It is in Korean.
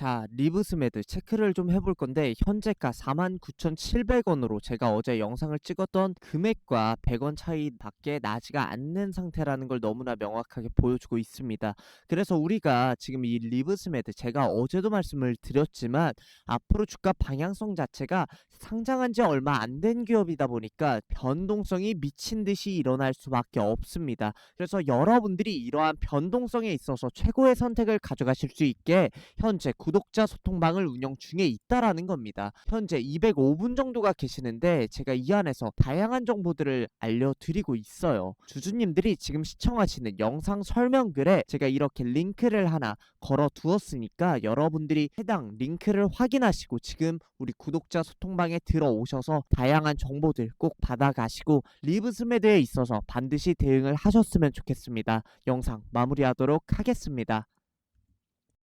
자, 리브스메드 체크를 좀 해볼 건데 현재가 49,700원으로 제가 어제 영상을 찍었던 금액과 100원 차이밖에 나지가 않는 상태라는 걸 너무나 명확하게 보여주고 있습니다. 그래서 우리가 지금 이 리브스메드 제가 어제도 말씀을 드렸지만 앞으로 주가 방향성 자체가 상장한 지 얼마 안 된 기업이다 보니까 변동성이 미친 듯이 일어날 수밖에 없습니다. 그래서 여러분들이 이러한 변동성에 있어서 최고의 선택을 가져가실 수 있게 현재 구독자 소통방을 운영 중에 있다라는 겁니다. 현재 205분 정도가 계시는데 제가 이 안에서 다양한 정보들을 알려드리고 있어요. 주주님들이 지금 시청하시는 영상 설명글에 제가 이렇게 링크를 하나 걸어 두었으니까 여러분들이 해당 링크를 확인하시고 지금 우리 구독자 소통방에 들어오셔서 다양한 정보들 꼭 받아가시고 리브스메드에 있어서 반드시 대응을 하셨으면 좋겠습니다. 영상 마무리하도록 하겠습니다.